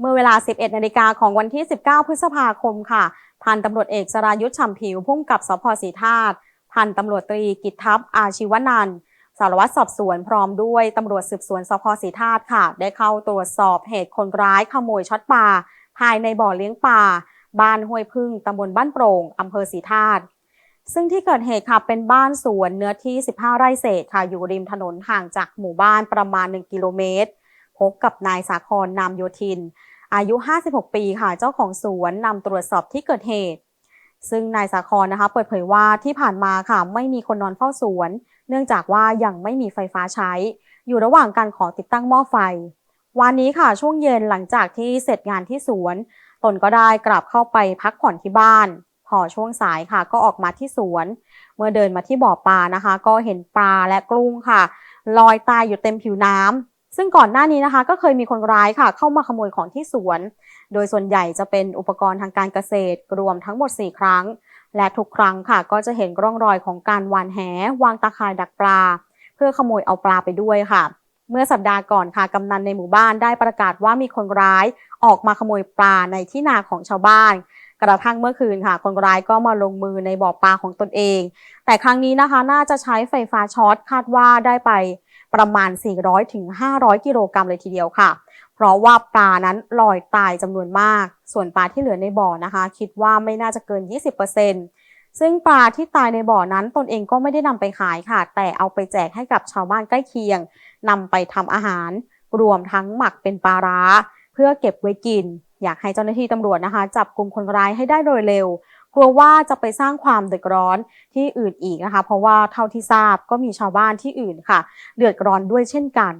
เมื่อเวลา 11 นาฬิกาของวันที่ 19 พฤษภาคมค่ะ พันตำรวจเอกสรายุทธฉ่ำผิวพุ่มกับสพศรีธาตุ พันตำรวจตรีกิตทัพอาชีวนันท์สารวัตรสอบสวนพร้อมด้วยตำรวจสืบสวนสพศรีธาตุค่ะ ได้เข้าตรวจสอบเหตุคนร้ายขโมยช็อตปลาภายในบ่อเลี้ยงปลาบ้านห้วยพึ่งตำบลบ้านโปร่งอำเภอศรีธาตุซึ่งที่เกิดเหตุค่ะเป็นบ้านสวนเนื้อที่ 15 ไร่เศษค่ะอยู่ริมถนนห่างจากหมู่บ้านประมาณ 1 กิโลเมตร พบกับนายสาครนามโยธิน อายุ 56 ปีค่ะ เจ้าของสวนนำตรวจสอบที่เกิดเหตุ ซึ่งนายสาครนะคะ เปิดเผยว่าที่ผ่านมาค่ะไม่มีคนนอนเฝ้าสวน เนื่องจากว่ายังไม่มีไฟฟ้าใช้ อยู่ระหว่างการขอติดตั้งหม้อไฟ วันนี้ค่ะช่วงเย็นหลังจากที่เสร็จงานที่สวน ตนก็ได้กลับเข้าไปพักผ่อนที่บ้าน พอช่วงสายค่ะก็ออกมาที่สวน เมื่อเดินมาที่บ่อปลานะคะ ก็เห็นปลาและกลุ้งค่ะลอยตายอยู่เต็มผิวน้ำ ซึ่งก่อนหน้านี้นะคะ ก็เคยมีคนร้ายค่ะ เข้ามาขโมยของที่สวน โดยส่วนใหญ่จะเป็นอุปกรณ์ทางการเกษตรรวมทั้งหมด 4 ครั้ง และทุกครั้งค่ะ ก็จะเห็นร่องรอยของการวานแห วางตาข่ายดักปลา เพื่อขโมยเอาปลาไปด้วยค่ะ เมื่อสัปดาห์ก่อนค่ะกำนันในหมู่บ้านได้ประกาศว่ามีคนร้ายออกมาขโมยปลาในที่นาของชาวบ้านกระทั่งเมื่อคืนค่ะ คนร้ายก็มาลงมือในบ่อปลาของตนเอง แต่ครั้งนี้นะคะ น่าจะใช้ไฟฟ้าช็อตคาดว่าได้ไป ประมาณ 400ถึง500กิโลกรัมเลยทีเดียวค่ะ เพราะว่าปลานั้นลอยตายจำนวนมาก ส่วนปลาที่เหลือในบ่อนะคะ คิดว่าไม่น่าจะเกิน 20%ซึ่งปลาที่ตายในบ่อนั้นตนเองก็ไม่ได้นำไปขายค่ะ แต่เอาไปแจกให้กับชาวบ้านใกล้เคียงนำไปทำอาหาร รวมทั้งหมักเป็นปลาร้า เพื่อเก็บไว้กิน อยากให้เจ้าหน้าที่ตำรวจนะคะ จับกลุ่มคนร้ายให้ได้โดยเร็ว กลัวว่าจะไปสร้างความเดือดร้อนที่อื่นอีกนะคะ เพราะว่าเท่าที่ทราบก็มีชาวบ้านที่อื่นค่ะ เดือดร้อนด้วยเช่นกัน